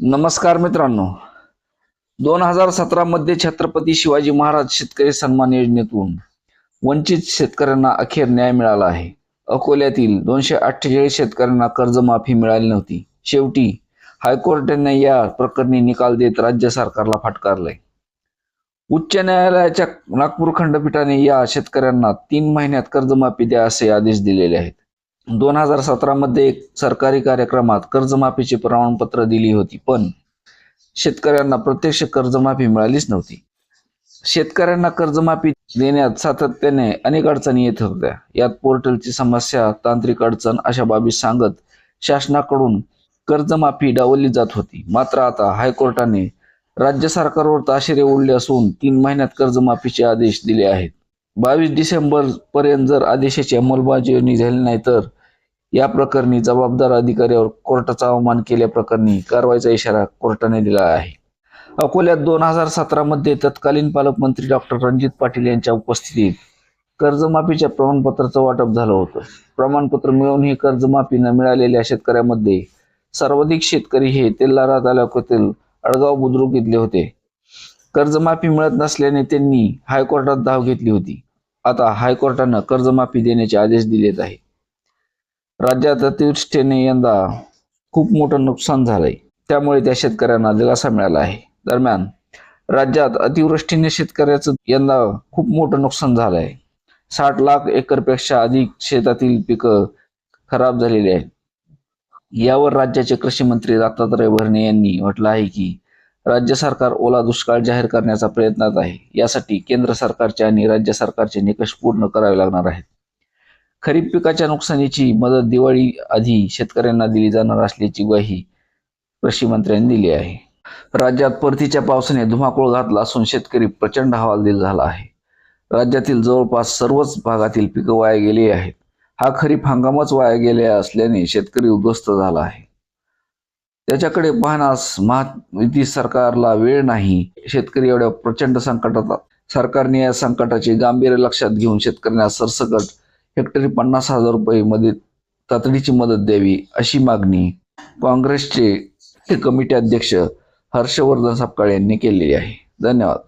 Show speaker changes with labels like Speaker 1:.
Speaker 1: नमस्कार मित्रांनो. दोन हजार सतरामध्ये छत्रपती शिवाजी महाराज शेतकरी सन्मान योजनेतून वंचित शेतकऱ्यांना अखेर न्याय मिळाला आहे. अकोल्यातील दोनशे अठ्ठेचाळीस शेतकऱ्यांना कर्जमाफी मिळाली नव्हती. शेवटी हायकोर्टाने या प्रकरणी निकाल देत राज्य सरकारला फटकारलाय. उच्च न्यायालयाच्या नागपूर खंडपीठाने या शेतकऱ्यांना तीन महिन्यात कर्जमाफी द्या असे आदेश दिलेले आहेत. दोन हजार सतरामध्ये एक सरकारी कार्यक्रमात कर्जमाफीचे प्रमाणपत्र दिली होती पण शेतकऱ्यांना प्रत्यक्ष कर्जमाफी मिळालीच नव्हती. शेतकऱ्यांना कर्जमाफी देण्यात सातत्याने अनेक अडचणी येत होत्या. यात पोर्टलची समस्या तांत्रिक अडचण अशा बाबी सांगत शासनाकडून कर्जमाफी डावलली जात होती. मात्र आता हायकोर्टाने राज्य सरकारवर ताशेरे ओढले असून तीन महिन्यात कर्जमाफीचे आदेश दिले आहेत. बावीस डिसेंबर पर्यंत जर आदेशाची अंमलबजावणी झाली नाही तर या प्रकरणी जबाबदार अधिकाऱ्यावर कोर्टाचा अवमान केल्याप्रकरणी कारवाईचा इशारा कोर्टाने दिला आहे. अकोल्यात दोन हजार सतरामध्ये तत्कालीन पालकमंत्री डॉक्टर रणजित पाटील यांच्या उपस्थितीत कर्जमाफीच्या प्रमाणपत्राचं वाटप झालं होतं. प्रमाणपत्र मिळवून ही कर्जमाफी न मिळालेल्या शेतकऱ्यांमध्ये सर्वाधिक शेतकरी हे तेल्लारा तालुक्यातील अडगाव बुद्रुक इथले होते. कर्जमाफी मिळत नसल्याने त्यांनी हायकोर्टात धाव घेतली होती. आता हायकोर्टानं कर्जमाफी देण्याचे आदेश दिलेत आहे राज्यात अतिवृष्टीने यंदा खूप मोठं नुकसान झालंय. त्यामुळे त्या शेतकऱ्यांना दिलासा मिळाला आहे. दरम्यान राज्यात अतिवृष्टीने शेतकऱ्याचं यंदा खूप मोठं नुकसान झालं आहे साठ लाख एकरपेक्षा अधिक शेतातील पिकं खराब झालेली आहेत. यावर राज्याचे कृषी मंत्री दत्तात्रय भरणे यांनी म्हटलं आहे की राज्य सरकार ओला दुष्काळ जाहीर करण्याचा प्रयत्नात आहे. यासाठी केंद्र सरकारचे आणि राज्य सरकारचे निकष पूर्ण करावे लागणार आहेत. खरीप पिकाच्या नुकसानीची मदत दिवाळी आधी शेतकऱ्यांना दिली जाणार असल्याची ग्वाही कृषी मंत्र्यांनी दिली आहे. राज्यात परतीच्या पावसाने धुमाकूळ घातला असून शेतकरी प्रचंड हवालदिल झाला आहे. राज्यातील जवळपास सर्वच भागातील पिकं वाया गेली आहेत. हा खरीप हंगामच वाया गेल्या असल्याने शेतकरी उद्ध्वस्त झाला आहे. त्याच्याकडे पाहण्यास महायुती सरकारला वेळ नाही. शेतकरी एवढ्या प्रचंड संकटात सरकारने या संकटाचे गांभीर्य लक्षात घेऊन शेतकऱ्यांना सरसकट हेक्टरी पन्नास हजार रुपये मध्ये तातडीची मदत द्यावी अशी मागणी काँग्रेसचे कमिटी अध्यक्ष हर्षवर्धन सापकाळ यांनी केलेली आहे. धन्यवाद.